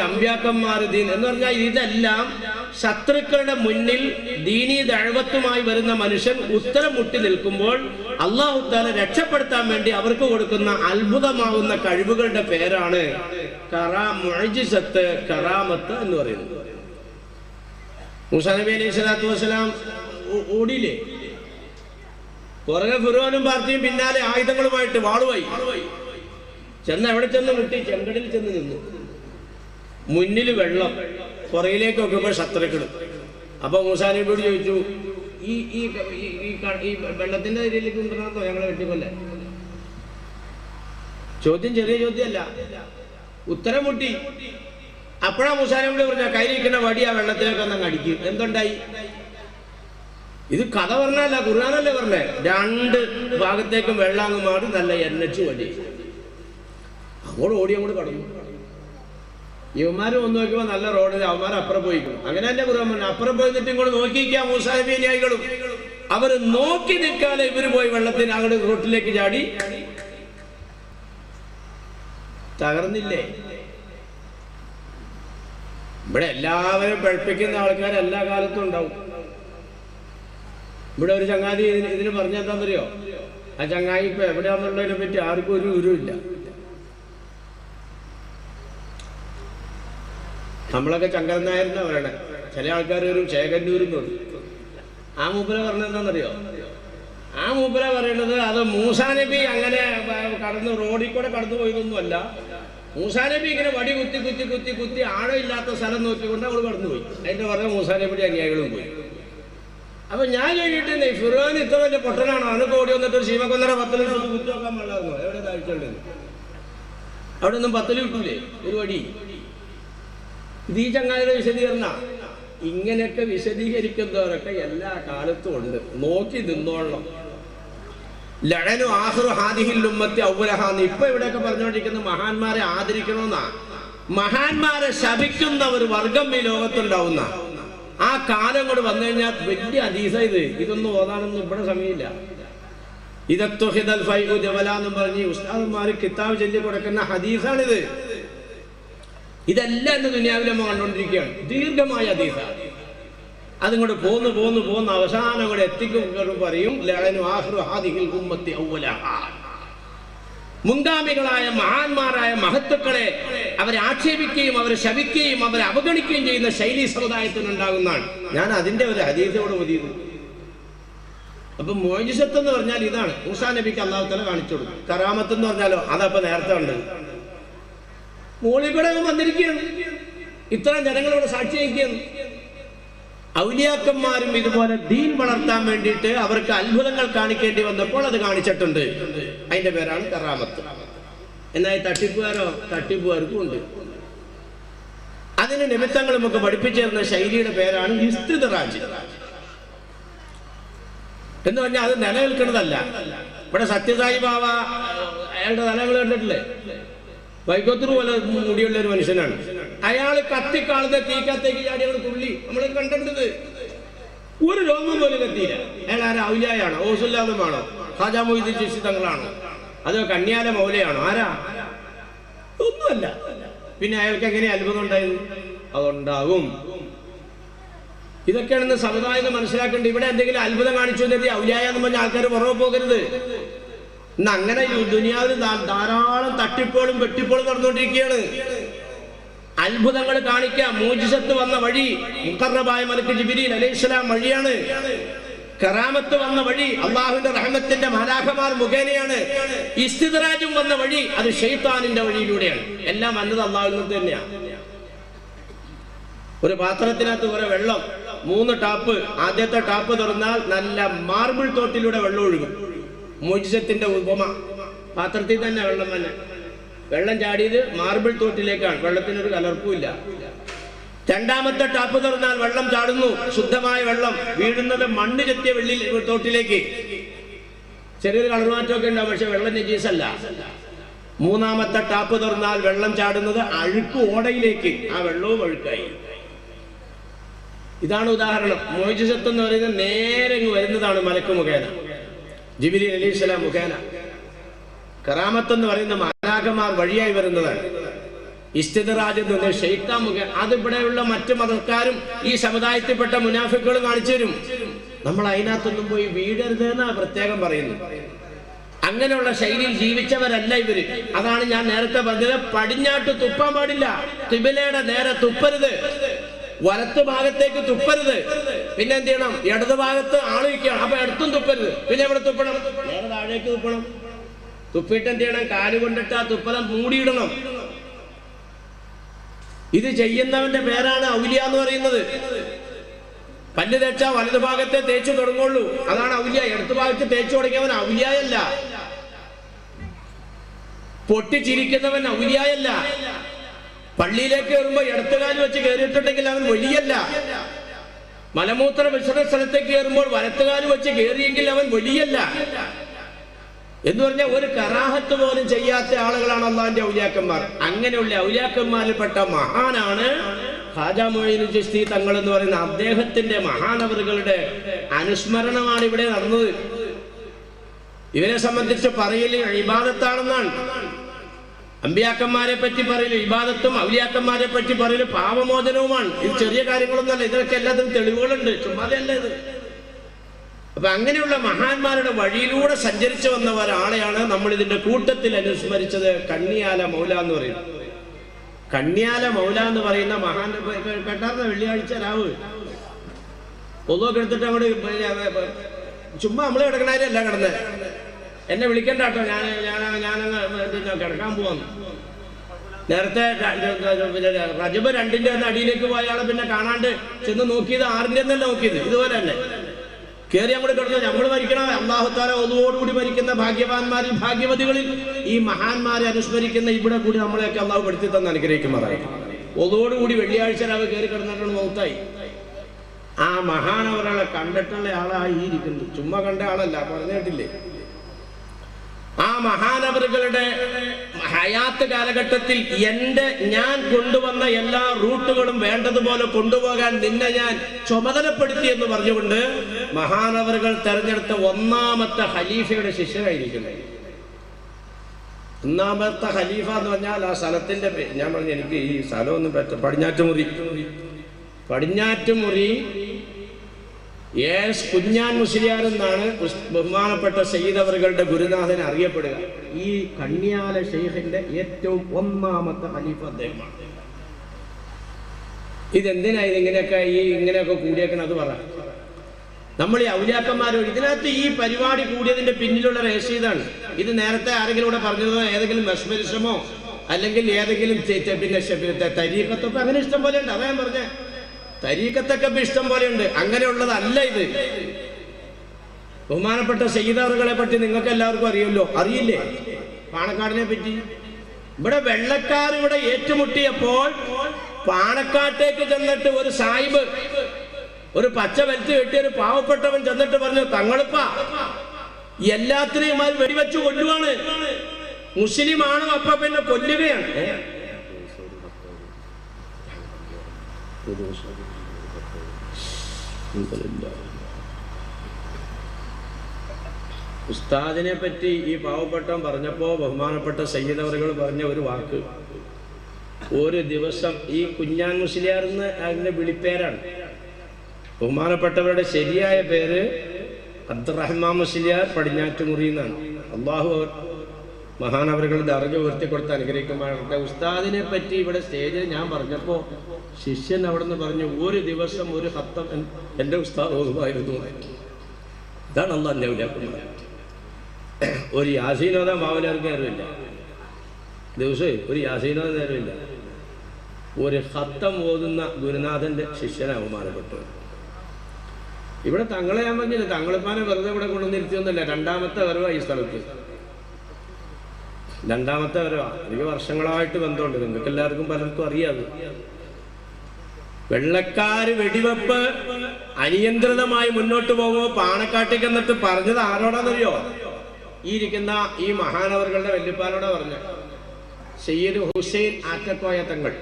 അമ്പ്യാക്കന്മാർ ദീൻ എന്ന് പറഞ്ഞാൽ ഇതെല്ലാം ശത്രുക്കളുടെ മുന്നിൽ ദീനീ ദഴവത്തുമായി വരുന്ന മനുഷ്യൻ ഉത്തരം മുട്ടി നിൽക്കുമ്പോൾ അള്ളാഹു താല രക്ഷപ്പെടുത്താൻ വേണ്ടി അവർക്ക് കൊടുക്കുന്ന അത്ഭുതമാവുന്ന കഴിവുകളുടെ പേരാണ് കറാ കറാമത്ത് എന്ന് പറയുന്നത്. മുസാ നബി അലൈഹി സ്വലാത്തു വസ്സലാം ഓടിയില്ലേ? പുറകെ ഫിറോനും പാർട്ടിയും പിന്നാലെ ആയുധങ്ങളുമായിട്ട് വാളുമായി ചെന്ന് എവിടെ ചെന്ന് മുട്ടി ചെങ്കടിൽ ചെന്ന് നിന്നു. മുന്നിൽ വെള്ളം പുറയിലേക്ക് നോക്കുമ്പോൾ ശത്രുക്കൾ അപ്പൊ മൂസാനബിയോട് ചോദിച്ചു ഈ- ഈ ഈ വെള്ളത്തിന്റെ ഇതിലേക്ക് കൊണ്ടുവന്നോ ഞങ്ങളെ വെട്ടിക്കൊല്ലേ? ചോദ്യം ചെറിയ ചോദ്യമല്ല. ഉത്തരം മുട്ടി. അപ്പോഴാ മൂസാനബിയോട് പറഞ്ഞ കയ്യിലിരിക്കുന്ന വടി ആ വെള്ളത്തിലേക്ക് ഒന്നങ്ങ് അടിക്കും. എന്തുണ്ടായി? ഇത് കഥ പറഞ്ഞല്ല ഖുർആാനല്ലേ പറഞ്ഞേ? രണ്ട് ഭാഗത്തേക്കും വെള്ളം അങ്ങ് മാറി നല്ല എണ്ണച്ചു വടി. അങ്ങോട്ട് ഓടി അങ്ങോട്ട് കടന്നു. ഇവന്മാര് ഒന്ന് നോക്കുമ്പോ നല്ല റോഡിൽ അവന്മാർ അപ്പുറം പോയിക്കും അങ്ങനെ തന്നെ കുറവാണ് അപ്പുറം പോയി നിന്നിട്ട് ഇങ്ങോട്ട് നോക്കിയിരിക്കാം മൂസാഹിബിനിയായികളും അവർ നോക്കി നിൽക്കാതെ ഇവർ പോയി വെള്ളത്തിന് അങ്ങോട്ട് റോട്ടിലേക്ക് ചാടി. തകർന്നില്ലേ? ഇവിടെ എല്ലാവരും പഴപ്പിക്കുന്ന ആൾക്കാർ എല്ലാ കാലത്തും ഉണ്ടാവും. ഇവിടെ ഒരു ചങ്ങാതി ഇതിന് പറഞ്ഞെന്താണെന്നറിയോ ആ ചങ്ങായി ഇപ്പൊ എവിടെയാണെന്നുള്ളതിനെ പറ്റി ആർക്കും ഒരു വിവരമില്ല നമ്മളൊക്കെ ചങ്കരൻ നായർ എന്നാ പറയണേ. ചില ആൾക്കാർ ഒരു ചേകന്നൂർ എന്ന് ആ മൂപ്പര പറഞ്ഞത് എന്താണെന്നറിയോ? ആ മൂപ്പര പറയണത് അത് മൂസാനബി അങ്ങനെ കടന്ന് റോഡിൽ കൂടെ കടന്നു പോയതൊന്നുമല്ല. മൂസാനബി ഇങ്ങനെ വടി കുത്തി കുത്തി കുത്തി കുത്തി ആഴമില്ലാത്ത സ്ഥലം നോക്കിക്കൊണ്ട് അവൾ കടന്നുപോയി അതിന്റെ പുറകെ മൂസാനബിയുടെ അനുയായികളും പോയി. അപ്പൊ ഞാൻ ചോദിച്ചിട്ട് ഫിറോൻ ഇത്ര വലിയ പൊട്ടനാണോ? അവനൊക്കെ ഓടി വന്നിട്ട് ഒരു ശീമക്കൊന്നര പത്തിൽ കുത്തി നോക്കാൻ പാടില്ലായിരുന്നു. എവിടെ താഴ്ച അവിടെ ഒന്നും പത്തിൽ കിട്ടൂലേ? ഒരു വടി. ഇത് ഈ ചങ്ങാതിയുടെ വിശദീകരണ. ഇങ്ങനെയൊക്കെ വിശദീകരിക്കുന്നവരൊക്കെ എല്ലാ കാലത്തും ഉണ്ട്. നോക്കി നിന്നോളണം. ലഴനു ആഹ്റു ഹാദിഹിൽ ഉമ്മത്തി ഔലഹാന്ന് ഇപ്പൊ ഇവിടെയൊക്കെ പറഞ്ഞുകൊണ്ടിരിക്കുന്ന മഹാന്മാരെ ആദരിക്കണമെന്നാ? മഹാന്മാരെ ശപിക്കുന്ന ഒരു വർഗം ഈ ലോകത്തുണ്ടാവുന്ന. ആ കാലം കൂടെ വന്നു കഴിഞ്ഞാൽ വലിയ അതീസ ഇത്. ഇതൊന്നും ഓതാനൊന്നും ഇവിടെ സമയമില്ല. ഇതത്വഹിദൽ ഫൈഹു ജവല എന്നും പറഞ്ഞ് ഉസ്താദന്മാർ കിതാബ് ചൊല്ലി കൊടുക്കുന്ന ഹദീസാണിത്. ഇതെല്ലാം ഇന്ന് ദുനിയാവിൽ നമ്മൾ കണ്ടുകൊണ്ടിരിക്കുകയാണ്. ദീർഘമായ അതീതാണ് അതിങ്ങോട്ട് പോന്ന് പോന്ന് പോന്ന്. അവസാനം കൂടെ എത്തിക്കും പറയും. മുൻഗാമികളായ മഹാന്മാരായ മഹത്തുക്കളെ അവരെ ആക്ഷേപിക്കുകയും അവരെ ശപിക്കുകയും അവരെ അവഗണിക്കുകയും ചെയ്യുന്ന ശൈലി സമുദായത്തിനുണ്ടാകുന്നതാണ്. ഞാൻ അതിന്റെ ഒരു അതീതയോട് മതിയത് അപ്പൊ മോജിസത്ത് എന്ന് പറഞ്ഞാൽ ഇതാണ്. മൂസാ നബിക്ക് അള്ളാഹു തല കാണിച്ചു കൊടുക്കും. കറാമത്ത് എന്ന് പറഞ്ഞാലോ? അതപ്പൊ നേരത്തെ ഉണ്ട് മുകളിൽ കൂടെ വന്നിരിക്കുകയാണ്. ഇത്ര ജനങ്ങളോട് സാക്ഷി വയ്ക്കുകയാണ്. ഔലിയാക്കന്മാരും ഇതുപോലെ ദീൻ വളർത്താൻ വേണ്ടിയിട്ട് അവർക്ക് അത്ഭുതങ്ങൾ കാണിക്കേണ്ടി വന്നപ്പോൾ അത് കാണിച്ചിട്ടുണ്ട്. അതിന്റെ പേരാണ് കറാമത്ത്. എന്നാൽ തട്ടിപ്പുകാരോ തട്ടിപ്പുകാർക്കും ഉണ്ട്. അതിന് നിമിത്തങ്ങൾ നമുക്ക് പഠിപ്പിച്ചിരുന്ന ശൈലിയുടെ പേരാണ് ഇസ്തിദറാജ് എന്ന് പറഞ്ഞാൽ അത് നിലനിൽക്കുന്നതല്ല. ഇവിടെ സത്യസായി ബാബ അയാളുടെ നിലകൾ കണ്ടിട്ടില്ലേ? വൈക്കോത്തൂർ പോലെ മുടിയുള്ള ഒരു മനുഷ്യനാണ്. അയാൾ കത്തിക്കാളുന്ന തീക്കത്തേക്ക് ചാടി അവിടെ തുള്ളി. നമ്മൾ കണ്ടത് ഒരു രോഗം പോലും കത്തിയില്ല. അയാൾ ആരാ ഔലിയായാണോ ഓസുല്ലാദമാണോ ഖാജാ മൊയ്തീൻ ജിഷി തങ്ങളാണോ? അതോ കന്യാല മൗലയാണോ? ആരാ? ഒന്നുമല്ല. പിന്നെ അയാൾക്ക് എങ്ങനെ അത്ഭുതം ഉണ്ടായത്? അതുണ്ടാകും ഇതൊക്കെയാണെന്ന് സമുദായം മനസ്സിലാക്കേണ്ടത് ഇവിടെ എന്തെങ്കിലും അത്ഭുതം കാണിച്ചു ഔലിയായ എന്ന് പറഞ്ഞ ആൾക്കാർ പുറകെ പോകരുത്. ഇന്ന് അങ്ങനെ ദുനിയാവിൽ ധാരാളം തട്ടിപ്പുകളും വെട്ടിപ്പുകളും നടന്നുകൊണ്ടിരിക്കുകയാണ്. അത്ഭുതങ്ങൾ കാണിക്കാം. മോജിസത്ത് വന്ന വഴി മുക്കറബായ മലക്ക് ജിബിരി അലൈഹിസ്സലാം വഴിയാണ്. കറാമത്ത് വന്ന വഴി അള്ളാഹുവിന്റെ റഹ്മത്തിന്റെ മലാഖമാർ മുഖേനയാണ്. ഇസ്തിദറാജും വന്ന വഴി അത് ഷെയ്ത്താനിന്റെ വഴിയിലൂടെയാണ്. എല്ലാം വന്നത് അള്ളാഹുവിൽ തന്നെയാണ് ഒരു പാത്രത്തിനകത്ത് കുറെ വെള്ളം മൂന്ന് ടാപ്പ്. ആദ്യത്തെ ടാപ്പ് തുറന്നാൽ നല്ല മാർബിൾ തോട്ടിലൂടെ വെള്ളം ഒഴുകും. മോജിസത്തിന്റെ ഉപമ. പാത്രത്തിൽ തന്നെ വെള്ളം തന്നെ. വെള്ളം ചാടിയത് മാർബിൾ തോട്ടിലേക്കാണ്. വെള്ളത്തിനൊരു കലർപ്പുമില്ല. രണ്ടാമത്തെ ടാപ്പ് തുറന്നാൽ വെള്ളം ചാടുന്നു. ശുദ്ധമായ വെള്ളം. വീഴുന്നത് മണ്ണ് ചെത്തിയ വെള്ളി തോട്ടിലേക്ക്. ചെറിയൊരു കളർ മാറ്റമൊക്കെ ഉണ്ടാവും. പക്ഷെ വെള്ളം നജീസല്ല മൂന്നാമത്തെ ടാപ്പ് തുറന്നാൽ വെള്ളം ചാടുന്നത് അഴുക്ക് ഓടയിലേക്ക്. ആ വെള്ളവും അഴുക്കായി. ഇതാണ് ഉദാഹരണം. മോചിസത്വം എന്ന് പറയുന്നത് നേരെ വരുന്നതാണ് മലക്ക് മുഖേന. ജിബിലി അലി ഇസ്ലാം മുഖേന കറാമത്ത് എന്ന് പറയുന്ന മാലാഖമാർ വഴിയായി വരുന്നതാണ്. ഇസ്തിദറാജ് പറഞ്ഞ ഷെയ്ത്താൻ മുഖേന അതിവിടെയുള്ള മറ്റു മതക്കാരും ഈ സമുദായത്തിൽപ്പെട്ട മുനാഫിക്കുകളും കാണിച്ചു തരും. നമ്മൾ അതിനകത്തൊന്നും പോയി വീഴരുത് എന്നാ പ്രത്യേകം പറയുന്നു അങ്ങനെയുള്ള ശൈലിയിൽ ജീവിച്ചവരല്ല ഇവർ. അതാണ് ഞാൻ നേരത്തെ പറഞ്ഞത്. പടിഞ്ഞാട്ട് തുപ്പാൻ പാടില്ല. തിബിലയുടെ നേരെ തുപ്പരുത്. വലത്ത് ഭാഗത്തേക്ക് തുപ്പരുത്. പിന്നെ എന്ത് ചെയ്യണം? ഇടത് ഭാഗത്ത് ആൾ നിൽക്കണം അപ്പൊ ഇടത്തും തുപ്പരുത്. പിന്നെ എവിടെ തുപ്പണം? നേരെ താഴേക്ക് തുപ്പണം. തുപ്പിട്ട് എന്ത് ചെയ്യണം? കാൽ കൊണ്ടിട്ട് ആ തുപ്പലം മൂടിയിടണം. ഇത് ചെയ്യുന്നവന്റെ പേരാണ് ഔലിയ എന്ന് പറയുന്നത്. പല്ല് തേച്ചാ വലതു ഭാഗത്തെ തേച്ചു തുടങ്ങുള്ളൂ. അതാണ് ഔലിയ. ഇടതു ഭാഗത്ത് തേച്ചു തുടങ്ങിയവൻ ഔലിയായല്ല. പൊട്ടിച്ചിരിക്കുന്നവൻ ഔലിയായല്ല. പള്ളിയിലേക്ക് കയറുമ്പോ ഇടത്തുകാൽ വെച്ച് കയറിയിട്ടുണ്ടെങ്കിൽ അവൻ വലിയല്ല. മലമൂത്ര വിസർജന സ്ഥലത്തേക്ക് കയറുമ്പോൾ വലത്തുകാൽ വെച്ച് കയറിയെങ്കിൽ അവൻ വലിയല്ല. എന്ന് പറഞ്ഞാൽ ഒരു കറാഹത്ത് പോലും ചെയ്യാത്ത ആളുകളാണ് അള്ളാന്റെ ഔലിയാക്കന്മാർ. അങ്ങനെയുള്ള ഔലിയാക്കന്മാരിൽപ്പെട്ട മഹാനാണ് ഖാജാ മൊയ്നു ചിസ്തി തങ്ങൾ എന്ന് പറയുന്ന അദ്ദേഹത്തിന്റെ മഹാനവറുകളുടെ അനുസ്മരണമാണ് ഇവിടെ നടന്നത്. ഇവരെ സംബന്ധിച്ച് പറയൽ ഇബാദത്താണെന്നാണ്. അമ്പിയാക്കന്മാരെ പറ്റി പറയില്ല വിവാദത്തും ഔലിയാക്കന്മാരെ പറ്റി പറയില്ല പാപമോചനവുമാണ് ഇത് ചെറിയ കാര്യങ്ങളൊന്നല്ല ഇതിനൊക്കെ എല്ലാത്തിനും തെളിവുകളുണ്ട്. ചുമ്മാതല്ല ഇത്. അപ്പൊ അങ്ങനെയുള്ള മഹാന്മാരുടെ വഴിയിലൂടെ സഞ്ചരിച്ചു വന്ന ഒരാളെയാണ് നമ്മൾ ഇതിന്റെ കൂട്ടത്തിൽ അനുസ്മരിച്ചത് കണ്ണിയാല മൗല എന്ന് പറയുന്നത്. കണ്ണിയാല മൗല എന്ന് പറയുന്ന മഹാൻ കേട്ടാർന്ന വെള്ളിയാഴ്ച രാവ്. പൊതുവൊക്കെ എടുത്തിട്ട് അങ്ങോട്ട് ചുമ്മാ നമ്മൾ കിടക്കണാരല്ല കിടന്നത് എന്നെ വിളിക്കണ്ട കേട്ടോ ഞാൻ ഞാൻ ഞാനങ്ങ് കിടക്കാൻ പോവാന്ന്. നേരത്തെ റജബ് രണ്ടിന്റെ ഒന്ന് അടിയിലേക്ക് പോയാളെ പിന്നെ കാണാണ്ട് ചെന്ന് നോക്കിയത് ആറിന്റെ ഒന്നല്ല നോക്കിയത്. ഇതുപോലെ തന്നെ. കയറി അങ്ങോട്ട് കിടന്നു നമ്മൾ മരിക്കണം അള്ളാഹുത്താല ഒന്നുകൂടി മരിക്കുന്ന ഭാഗ്യവാന്മാരിൽ ഭാഗ്യവതികളിൽ ഈ മഹാന്മാരെ അനുസ്മരിക്കുന്ന ഇവിടെ കൂടി നമ്മളെയൊക്കെ അള്ളാഹു പെടുത്തി തന്ന് അനുഗ്രഹിക്കുമാറായി. ഒന്നോടുകൂടി വെള്ളിയാഴ്ച രാവിലെ കയറി കിടന്നിട്ടാണ് മൗത്തായി. ആ മഹാൻ ഒരാളെ കണ്ടിട്ടുള്ള ആളായി ഈ ഇരിക്കുന്നത് ചുമ്മാ കണ്ട ആളല്ല പറഞ്ഞു കേട്ടില്ലേ? ആ മഹാനവറുകളുടെ ഹയാത്ത് കാലഘട്ടത്തിൽ എന്റെ ഞാൻ കൊണ്ടുവന്ന എല്ലാ റൂട്ടുകളും വേണ്ടതുപോലെ കൊണ്ടുപോകാൻ നിന്നെ ഞാൻ ചുമതലപ്പെടുത്തി എന്ന് പറഞ്ഞുകൊണ്ട് മഹാനവറുകൾ തെരഞ്ഞെടുത്ത ഒന്നാമത്തെ ഖലീഫയുടെ ശിഷ്യനായിരിക്കുന്നത് ഒന്നാമത്തെ ഖലീഫ എന്ന് പറഞ്ഞാൽ ആ സ്ഥലത്തിന്റെ ഞാൻ പറഞ്ഞു എനിക്ക് ഈ സ്ഥലമൊന്നും പടിഞ്ഞാറ്റുമുറി. പടിഞ്ഞാറ്റുമുറി എസ് കുഞ്ഞാൻ മുസ്ലിയാർ എന്നാണ് ബഹുമാനപ്പെട്ട സയ്യിദ് അവറുകളുടെ ഗുരുനാഥൻ അറിയപ്പെടുക. ഈ കണ്യാല ഷെയ്ഖിന്റെ ഏറ്റവും ഒന്നാമത്തെ ഖലീഫ അദ്ദേഹമാണ്. ഇതെന്തിനാ ഇതിങ്ങനെയൊക്കെ ഈ ഇങ്ങനെയൊക്കെ കൂടിയേക്കണം അത് പറ. നമ്മൾ ഈ ഔലിയാക്കന്മാരോട് ഇതിനകത്ത് ഈ പരിപാടി കൂടിയതിന്റെ പിന്നിലുള്ള രഹസ്യ ഇതാണ്. ഇത് നേരത്തെ ആരെങ്കിലും ഇവിടെ പറഞ്ഞതോ ഏതെങ്കിലും മെസ്മരിസമോ അല്ലെങ്കിൽ ഏതെങ്കിലും പിന്നെ തരീക്കത്തൊക്കെ അങ്ങനെ ഇഷ്ടം പോലെ ഉണ്ട്. അതാ ഞാൻ പറഞ്ഞേ. തരീക്കത്തൊക്കെ ഇപ്പൊ ഇഷ്ടം പോലെയുണ്ട്. അങ്ങനെയുള്ളതല്ല ഇത്. ബഹുമാനപ്പെട്ട ഷെയ്ദാറുകളെ പറ്റി നിങ്ങൾക്ക് എല്ലാവർക്കും അറിയുമല്ലോ. അറിയില്ലേ? പാണക്കാടിനെ പറ്റി. ഇവിടെ വെള്ളക്കാർ ഇവിടെ ഏറ്റുമുട്ടിയപ്പോൾ പാണക്കാട്ടേക്ക് ചെന്നിട്ട് ഒരു സാഹിബ് ഒരു പച്ച വലിച്ചു കെട്ടി ഒരു പാവപ്പെട്ടവൻ ചെന്നിട്ട് പറഞ്ഞു തങ്ങളിപ്പ എല്ലാത്തിനെയും അത് വെടിവെച്ചു കൊല്ലുവാണ്. മുസ്ലിമാണ് അപ്പ പിന്നെ കൊല്ലുകയാണ്? ഉസ്താദിനെ പറ്റി ഈ പാവപ്പെട്ടവൻ പറഞ്ഞപ്പോ ബഹുമാനപ്പെട്ട സയ്യിദവറുകൾ പറഞ്ഞ ഒരു വാക്ക്. ഒരു ദിവസം ഈ കുഞ്ഞാൻ മുസ്ലിയാർ എന്ന് അതിന്റെ വിളിപ്പേരാണ്. ബഹുമാനപ്പെട്ടവരുടെ ശരിയായ പേര് അബ്ദുറഹ്മാൻ മുസ്ലിയാർ പടിഞ്ഞാറ്റുമുറി എന്നാണ്. അള്ളാഹു മഹാനവറുകൾ ദർജ ഉയർത്തി കൊടുത്ത് അനുഗ്രഹിക്കുമാറാകട്ടെ. ഉസ്താദിനെ പറ്റി ഇവിടെ സ്റ്റേജിൽ ഞാൻ പറഞ്ഞപ്പോൾ ശിഷ്യൻ അവിടെ നിന്ന് പറഞ്ഞു ഒരു ദിവസം ഒരു ഹത്തം എൻ- എന്റെ ഉസ്താദ് ഓതുമായിരുന്നു. ഇതാണ് അന്ന് എന്റെ വിളിയാക്കുന്നത് ഒരു യാസീനോദ മാവനർക്ക് നേരമില്ല ദിവസമേ ഒരു യാസീനോദ നേരമില്ല ഒരു ഹത്തം ഓതുന്ന ഗുരുനാഥന്റെ ശിഷ്യനെ അവമാനപ്പെട്ടു ഇവിടെ തങ്ങളെ ഞാൻ പറഞ്ഞില്ല തങ്ങളിപ്പാനെ വെറുതെ ഇവിടെ കൊണ്ടുവന്നിരുത്തിയൊന്നുമില്ല രണ്ടാമത്തെ വരവാണ് ഈ സ്ഥലത്ത്. രണ്ടാമത്തെ വരവാ എനിക്ക് വർഷങ്ങളായിട്ട് ബന്ധമുണ്ട്. നിങ്ങൾക്ക് എല്ലാവർക്കും പലർക്കും അറിയാതെ വെള്ളക്കാര് വെടിവെപ്പ് അനിയന്ത്രിതമായി മുന്നോട്ട് പോകുമ്പോൾ പാണക്കാട്ടേക്ക് എന്നിട്ട് പറഞ്ഞത് ആരോടാന്നറിയോ? ഈ ഇരിക്കുന്ന ഈ മഹാനവറുകളുടെ വല്യപ്പാനോടാ പറഞ്ഞ സയ്യിദ് ഹുസൈൻ ആറ്റക്കോയ തങ്ങൾ.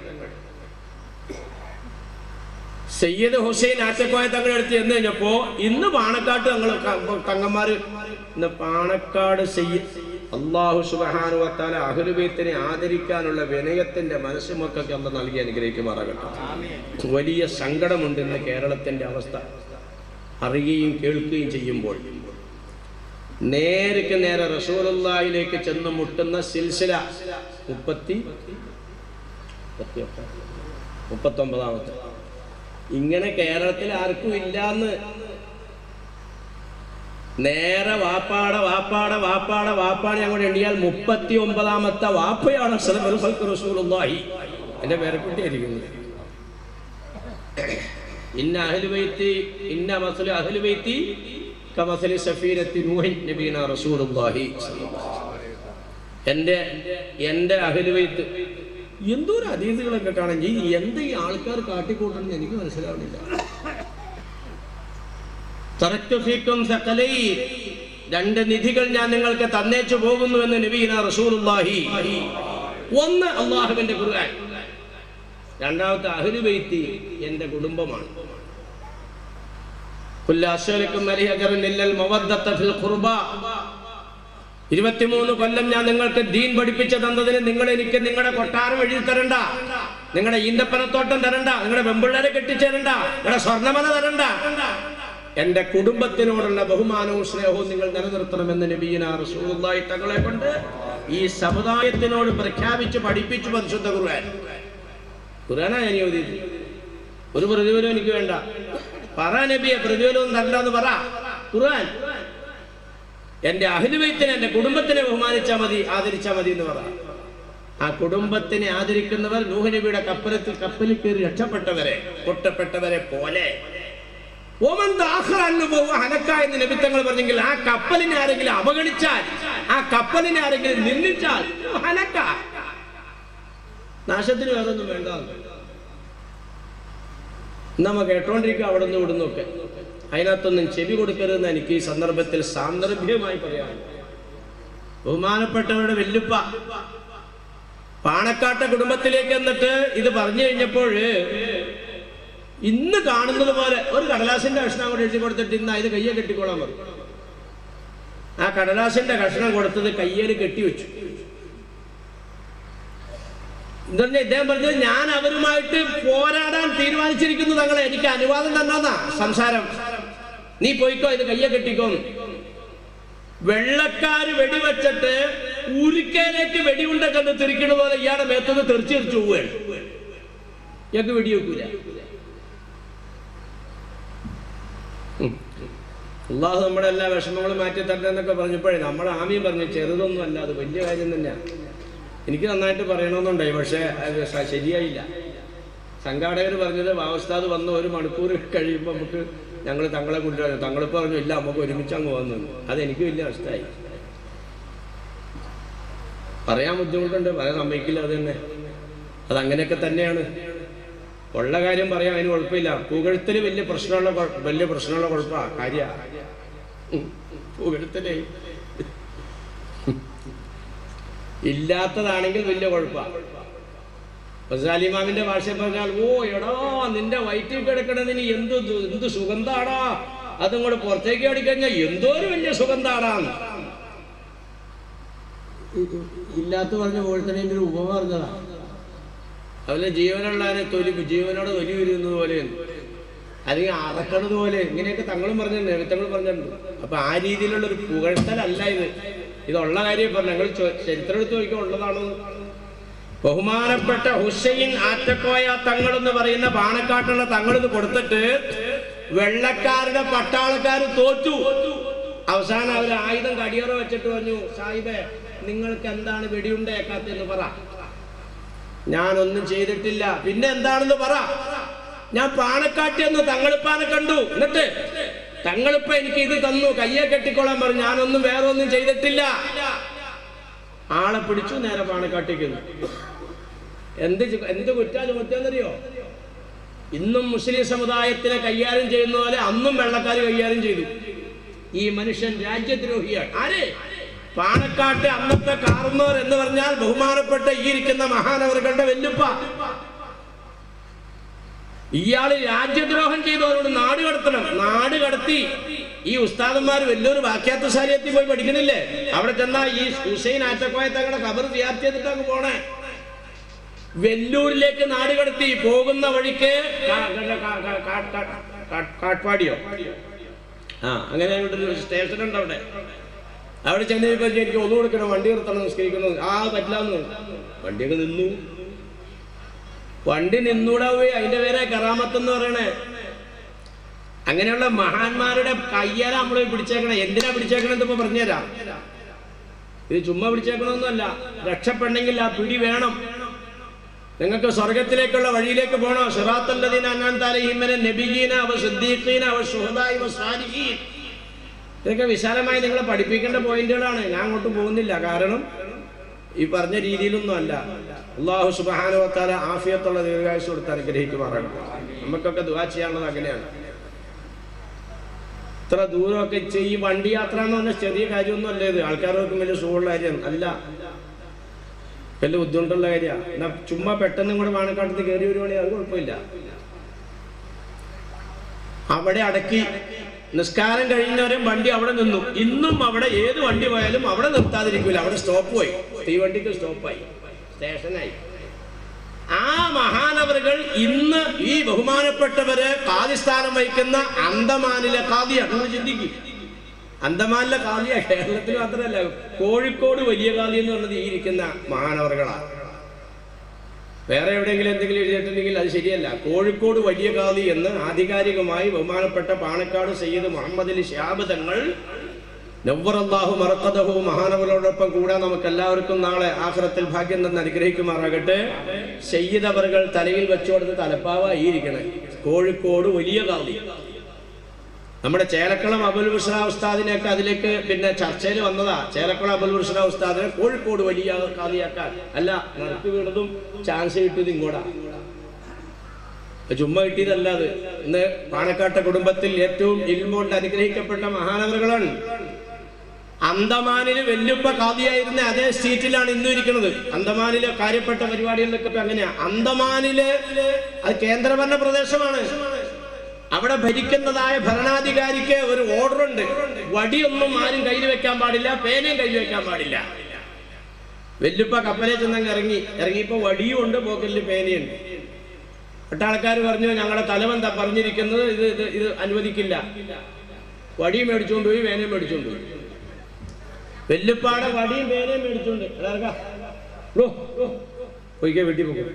സയ്യദ് ഹുസൈൻ ആറ്റക്കോയ തങ്ങൾ എടുത്ത് ചെന്ന് കഴിഞ്ഞപ്പോ ഇന്ന് പാണക്കാട്ട് തങ്ങൾ തങ്ങന്മാര് ഇന്ന് പാണക്കാട് സയ്യിദ് അള്ളാഹു സുബഹാനുവത്താല അഹുലുബൈത്തിനെ ആദരിക്കാനുള്ള വിനയത്തിന്റെ മനസ്സുമൊക്കെ മക്കൾക്ക് അന്ന് നൽകി അനുഗ്രഹിക്കുമാറാകട്ടെ. വലിയ സങ്കടമുണ്ട് ഇന്ന് കേരളത്തിന്റെ അവസ്ഥ. അറിയുകയും കേൾക്കുകയും ചെയ്യുമ്പോൾ നേരക്ക് നേരെ റസൂലുള്ളാഹിലേക്ക് ചെന്ന് മുട്ടുന്ന സിൽസില മുപ്പത്തി മുപ്പത്തൊമ്പതാമത്തെ. ഇങ്ങനെ കേരളത്തിൽ ആർക്കും ഇല്ലാന്ന് നേരെ വാപ്പാട വാപ്പാട വാപ്പാട വാപ്പാടെ അങ്ങോട്ട് എണ്ണിയാൽ മുപ്പത്തി ഒമ്പതാമത്തെ വാപ്പയാണ് റസൂലുള്ളാഹി. എന്റെ പേരക്കുട്ടിയായിരിക്കുന്നത് ഇന്ന അഹ്ലുബൈത്തി ഇന്ന മസലു അഹ്ലുബൈത്തി കമസലി സഫീനത്തി നൂഹിൻ നബീന റസൂലുള്ളാഹി. അഹ്ലുബൈത്ത് എന്തോരം അതീതുകളൊക്കെ കാണാൻ ഈ എന്ത് ഈ ആൾക്കാർ കാട്ടിക്കൂട്ടണമെന്ന് എനിക്ക് മനസ്സിലാവുന്നില്ല. രണ്ട് നിധികൾ ഞാൻ നിങ്ങൾക്ക് തന്നേച്ചു പോകുന്നു എന്ന് നബീന റസൂലുള്ളാഹി. ഒന്ന് അള്ളാഹുവിന്റെ ഖുർആൻ. രണ്ടാമത്തെ കുടുംബമാണ്. ഇല്ലൽ മവദ്ദത്ത ഫിൽ ഖുർബ. ഇരുപത്തിമൂന്ന് കൊല്ലം ഞാൻ നിങ്ങൾക്ക് ദീൻ പഠിപ്പിച്ചു തന്നതിന് നിങ്ങൾ എനിക്ക് നിങ്ങളുടെ കൊട്ടാരം എഴുതി തരണ്ട. നിങ്ങളുടെ ഈന്തപ്പനത്തോട്ടം തരണ്ട. നിങ്ങളുടെ വെമ്പിള്ളരെ കെട്ടിച്ചേരണ്ട. നിങ്ങളുടെ സ്വർണമല തരണ്ട. എന്റെ കുടുംബത്തിനോടുള്ള ബഹുമാനവും സ്നേഹവും നിങ്ങൾ നിലനിർത്തണമെന്ന് നബീന റസൂലുള്ളാഹി തങ്ങളെ കൊണ്ട് ഈ സമുദായത്തിനോട് പ്രഖ്യാപിച്ച് പഠിപ്പിച്ചു പരിശുദ്ധ ഖുർആൻ. ഖുർആനാ ഞാൻ ഓതിയത് ഒരു പ്രതിഫലം എനിക്ക് വേണ്ട. പറ നബിയെ പ്രതിഫലവും തരണ്ടെന്ന് പറ. ഖുർആൻ. എന്റെ അഹിലുവൈത്തിനെ എന്റെ കുടുംബത്തിനെ ബഹുമാനിച്ചാൽ മതി ആദരിച്ചാൽ മതി എന്ന് പറ. ആ കുടുംബത്തിനെ ആദരിക്കുന്നവർ നൂഹനബിയുടെ കപ്പലത്തിൽ കപ്പലിൽ കയറി രക്ഷപ്പെട്ടവരെ പൊട്ടപ്പെട്ടവരെ പോലെ. ഹനക്ക എന്ന് തങ്ങൾ പറഞ്ഞെങ്കിൽ ആ കപ്പലിനെ ആരെങ്കിലും അവഗണിച്ചാൽ ആ കപ്പലിനെ ആരെങ്കിലും നിന്ദിച്ചാൽ ഹനക്ക. നാശത്തിന് വേറെ ഒന്നും വേണ്ട നമ്മ കേട്ടോണ്ടിരിക്കുക അവിടെ നിന്ന് ഇവിടുന്ന് ഒക്കെ അതിനകത്തൊന്നും ചെവി കൊടുക്കരുതെന്ന് എനിക്ക് ഈ സന്ദർഭത്തിൽ സാന്ദർഭ്യമായി പറയാം. ബഹുമാനപ്പെട്ടവരുടെ വെല്ലുപ്പ. പാണക്കാട്ട കുടുംബത്തിലേക്ക് എന്നിട്ട് ഇത് പറഞ്ഞു കഴിഞ്ഞപ്പോൾ ഇന്ന് കാണുന്നത് പോലെ ഒരു കടലാസിന്റെ കഷ്ണം കൂടെ എഴുതി കൊടുത്തിട്ട് ഇന്ന് അതിന് കയ്യെ കെട്ടിക്കോളാൻ പറഞ്ഞു. ആ കടലാസിന്റെ കഷ്ണം കൊടുത്തത് കയ്യേൽ കെട്ടിവെച്ചു എന്താ ഇദ്ദേഹം പറഞ്ഞത് ഞാൻ അവരുമായിട്ട് പോരാടാൻ തീരുമാനിച്ചിരിക്കുന്നു തങ്ങളെ. എനിക്ക് അനുവാദം തന്നാന്ന സംസാരം. നീ പോയിക്കോ ഇത് കയ്യെ കെട്ടിക്കോന്ന് വെള്ളക്കാര് വെടിവെച്ചിട്ട് ഉരുക്കേലേക്ക് വെടിയുണ്ട കണ്ട് തിരിക്കണ പോലെ ഇയാളുടെ മേത്തുനിന്ന് തെറിച്ച് തെറിച്ച് പോവുകയാണ്. ഇയാൾക്ക് വെടിവെക്കൂല. അള്ളാഹു നമ്മുടെ എല്ലാ വിഷമങ്ങളും മാറ്റി തരട്ടെ എന്നൊക്കെ പറഞ്ഞപ്പോഴേ നമ്മുടെ ആമിയും പറഞ്ഞു ചെറുതൊന്നും അല്ല അത് വലിയ കാര്യം തന്നെയാണ് എനിക്ക് നന്നായിട്ട് പറയണമെന്നുണ്ടായി പക്ഷേ ശരിയായില്ല. സംഘാടകർ പറഞ്ഞത് വാവസ്ഥാത് വന്ന ഒരു മണിക്കൂർ കഴിയുമ്പോൾ നമുക്ക് ഞങ്ങൾ തങ്ങളെ കൊണ്ടുവരാം. തങ്ങളെ പറഞ്ഞു ഇല്ല നമുക്ക് ഒരുമിച്ച് അങ്ങ് വന്നു അതെനിക്ക് വലിയ നഷ്ടമായി പറയാൻ ബുദ്ധിമുട്ടുണ്ട് പറയാൻ സമ്മതിക്കില്ല അത് തന്നെ. അതങ്ങനെയൊക്കെ തന്നെയാണ്. ഉള്ള കാര്യം പറയാം അതിന് കുഴപ്പമില്ല. പുകഴ്ത്തൽ വലിയ പ്രശ്നമുള്ള വലിയ പ്രശ്നമുള്ള കുഴപ്പമാണ് കാര്യ. പുകഴ്ത്തലേ. ഇല്ലാത്തതാണെങ്കിൽ വലിയ കുഴപ്പമാണ് ഭാഷ പറഞ്ഞാൽ ഓ എടാ നിന്റെ വയറ്റിൽ കിടക്കണതിന് എന്ത് എന്ത് സുഗന്ധാടാ? അതും കൂടെ പുറത്തേക്ക് അടിക്കഴിഞ്ഞാൽ എന്തോ ഒരു വലിയ സുഗന്ധാടാന്ന്. ഇല്ലാത്ത പറഞ്ഞ പോഴത്തണേന്റെ ഒരു ഉപമ അതുപോലെ ജീവനുള്ളവരെ തൊലി ജീവനോട് തൊലി വരുന്നത് പോലെയാണ്. അല്ലെങ്കിൽ അറക്കണത് പോലെ ഇങ്ങനെയൊക്കെ തങ്ങളും പറഞ്ഞിട്ടുണ്ട് തങ്ങൾ പറഞ്ഞിട്ടുണ്ട്. അപ്പൊ ആ രീതിയിലുള്ള ഒരു പുകഴ്ത്തലല്ല ഇത്. ഇതുള്ള കാര്യം പറഞ്ഞു ഞങ്ങൾ ചരിത്രം എടുത്ത് നോക്കിയാൽ ഉള്ളതാണ്? ബഹുമാനപ്പെട്ട ഹുസൈൻ ആറ്റക്കോയ തങ്ങൾ എന്ന് പറയുന്ന പാണക്കാട്ടുള്ള തങ്ങൾ ഇത് കൊടുത്തിട്ട് വെള്ളക്കാരുടെ പട്ടാളക്കാർ തോറ്റു. അവസാനം അവർ ആയുധം കടിയറ വെച്ചിട്ട് പറഞ്ഞു സാഹിബെ നിങ്ങൾക്ക് എന്താണ് വെടിയുണ്ടേക്കാത്തെന്ന് പറ. ഞാനൊന്നും ചെയ്തിട്ടില്ല. പിന്നെ എന്താണെന്ന് പറ. ഞാൻ പാണക്കാട്ടി എന്ന് തങ്ങളിപ്പാനെ കണ്ടു. എന്നിട്ട് തങ്ങളിപ്പ എനിക്ക് ഇത് തന്നു. കയ്യെ കെട്ടിക്കോളാൻ പറഞ്ഞു. ഞാനൊന്നും വേറെ ഒന്നും ചെയ്തിട്ടില്ല. ആളെ പിടിച്ചു നേരെ പാണക്കാട്ടേക്ക് എന്ത് എന്ത് കുറ്റാ ചുമത്തിയെന്നറിയോ ഇന്നും മുസ്ലിം സമുദായത്തിനെ കൈകാര്യം ചെയ്യുന്ന പോലെ അന്നും വെള്ളക്കാർ കൈകാര്യം ചെയ്തു. ഈ മനുഷ്യൻ രാജ്യദ്രോഹിയാണ്. ആര്? പാണക്കാട്ട് അന്നത്തെ കാർന്നോർ എന്ന് പറഞ്ഞാൽ ബഹുമാനപ്പെട്ട ഈ ഇരിക്കുന്ന മഹാനവറുകളുടെ വെല്ലുപ്പ. ഇയാൾ രാജ്യദ്രോഹം ചെയ്തവരോട് നാട് കടത്തണം. നാട് കടത്തി ഈ ഉസ്താദന്മാർ വലിയൊരു വാക്യാത്ത സാരിയത്തിൽ പോയി പഠിക്കണില്ലേ? അവിടെ ചെന്നാ ഈ ഹുസൈൻ ആറ്റക്കോയ തങ്ങളുടെ കബർ വ്യാപ്തി ചെയ്തിട്ടങ്ങ് പോണേ. വെല്ലൂരിലേക്ക് നാട് കടത്തി പോകുന്ന വഴിക്ക് കാട്ട്പാടിയോ? ആ അങ്ങനെ സ്റ്റേഷൻ ഉണ്ട് അവിടെ. അവിടെ ചെന്ന് കഴിഞ്ഞപ്പോ എനിക്ക് ഒന്നു കൊടുക്കണം വണ്ടി നിർത്തണം നിസ്കരിക്കണം ആ പറ്റില്ലാന്ന്. വണ്ടിയൊക്കെ നിന്നു. വണ്ടി നിന്നൂടെ പോയി. അതിന്റെ പേരെ കറാമത്ത് എന്ന് പറയണേ. അങ്ങനെയുള്ള മഹാന്മാരുടെ കയ്യാല നമ്മൾ പിടിച്ചേക്കണേ. എന്തിനാ പിടിച്ചേക്കണെന്ന് ഇപ്പൊ പറഞ്ഞുതരാം. ഇത് ചുമ്മാ പിടിച്ചേക്കണമെന്നല്ല രക്ഷപ്പെടണമെങ്കിൽ ആ പിടി വേണം. നിങ്ങൾക്ക് സ്വർഗത്തിലേക്കുള്ള വഴിയിലേക്ക് പോകണോ? സിറാത്തല്ലദീന അന്നാന്താലഹിമനെ നബിഗീന അവ സിദ്ദീഖീന അവ സുഹദായി സാലിഹീൻ. ഇതൊക്കെ വിശാലമായി നിങ്ങളെ പഠിപ്പിക്കേണ്ട പോയിന്റുകളാണ്. ഞാൻ അങ്ങോട്ട് പോകുന്നില്ല. കാരണം ഈ പറഞ്ഞ രീതിയിലൊന്നും അല്ല. അള്ളാഹു സുബാനുവത്താല ആഫിയത്തുള്ള ദീർഘായുസ് കൊടുത്ത് അനുഗ്രഹിക്കുമാറാണ്. നമുക്കൊക്കെ ദുവാ ചെയ്യാനുള്ളത് അങ്ങനെയാണ്. ഇത്ര ദൂരമൊക്കെ ഈ വണ്ടി യാത്ര എന്ന് പറഞ്ഞാൽ ചെറിയ കാര്യമൊന്നും അല്ല ഇത്. ആൾക്കാർക്ക് വലിയ സുഖമുള്ള കാര്യം. അല്ല. വലിയ ബുദ്ധിമുട്ടുള്ള കാര്യമാണ്. എന്നാ ചുമ്മാ പെട്ടെന്ന് കൂടെ വാണക്കാട്ടത്ത് കയറി വരുവാണെങ്കിൽ അത് കുഴപ്പമില്ല. അവിടെ അടക്കി നിസ്കാരം കഴിയുന്നവരും വണ്ടി അവിടെ നിന്നു. ഇന്നും അവിടെ ഏത് വണ്ടി പോയാലും അവിടെ നിർത്താതിരിക്കില്ല അവിടെ സ്റ്റോപ്പ് പോയി. തീവണ്ടിക്ക് സ്റ്റോപ്പായി സ്റ്റേഷനായി. ആ മഹാനവറുകൾ ഇന്ന് ഈ ബഹുമാനപ്പെട്ടവര് കാതിസ്ഥാനം വഹിക്കുന്ന അന്തമാനിലെ കാതിയാണ് നിങ്ങൾ ചിന്തിക്കും. അന്തമാനിലെ കാതിയ കേരളത്തിൽ മാത്രമല്ല കോഴിക്കോട് വലിയ കാതി എന്ന് പറഞ്ഞത് ഈ ഇരിക്കുന്ന മഹാനവറുകളാണ് വേറെ എവിടെയെങ്കിലും എന്തെങ്കിലും എഴുതിയിട്ടുണ്ടെങ്കിൽ അത് ശരിയല്ല. കോഴിക്കോട് വലിയ കാതി എന്ന് ആധികാരികമായി ബഹുമാനപ്പെട്ട പാണക്കാട് സയ്യിദ് മുഹമ്മദ് അലി ഷിഹാബ് തങ്ങൾ മറക്കതഹു മഹാനവരോടൊപ്പം കൂടാൻ നമുക്ക് എല്ലാവർക്കും നാളെ ആഹ്റത്തിൽ ഭാഗ്യം തന്നെ അനുഗ്രഹിക്കുമാറാകട്ടെ. സയ്യിദ് അവറുകൾ തലയിൽ വെച്ചുകൊടുത്ത് തലപ്പാവായിരിക്കണേ. കോഴിക്കോട് വലിയ കാതി നമ്മുടെ ചേലക്കുളം അബുൽ ബുഷ്ര ഉസ്താദിനെയൊക്കെ അതിലേക്ക് പിന്നെ ചർച്ചയിൽ വന്നതാ. ചേലക്കുളം അബുൽ ബുഷ്ര ഉസ്താദിനെ കോഴിക്കോട് വലിയ കാതിയാക്കാൻ അല്ല നിനക്ക് വീണതും ചാൻസ് കിട്ടിയത് ഇങ്ങോട്ടാ ചുമ്മാ കിട്ടിയതല്ല അത്. ഇന്ന് പാണക്കാട്ട കുടുംബത്തിൽ ഏറ്റവും ഇൽമോണ്ട് അനുഗ്രഹിക്കപ്പെട്ട മഹാനവറുകളാണ് അന്തമാനിൽ വെല്ലുപ്പ കാതിയായിരുന്ന അതേ സീറ്റിലാണ് ഇന്നും ഇരിക്കുന്നത്. അന്തമാനിലെ കാര്യപ്പെട്ട പരിപാടികളിലൊക്കെ അങ്ങനെയാ. അന്തമാനിൽ അത് കേന്ദ്രഭരണ പ്രദേശമാണ്. അവിടെ ഭരിക്കുന്നതായ ഭരണാധികാരിക്ക് ഒരു ഓർഡർ ഉണ്ട് വടിയൊന്നും ആരും കയ്യിൽ വെക്കാൻ പാടില്ല പേനയും കയ്യിൽ വെക്കാൻ പാടില്ല. വെല്ലുപ്പ കപ്പലെ ചെന്നങ്ങ് ഇറങ്ങി ഇറങ്ങിയപ്പോ വടിയും ഉണ്ട് പോക്കലിൽ പേനയുണ്ട് ഒട്ടാൾക്കാർ പറഞ്ഞു ഞങ്ങളുടെ തലവന്താ പറഞ്ഞിരിക്കുന്നത് ഇത് ഇത് ഇത് അനുവദിക്കില്ല. വടിയും മേടിച്ചുകൊണ്ട് പോയി പേനയും മേടിച്ചുകൊണ്ട് പോയി. വെല്ലുപ്പാടെ വടിയും പേനയും മേടിച്ചുകൊണ്ട്. പോയിക്കേ വീട്ടിൽ പോകും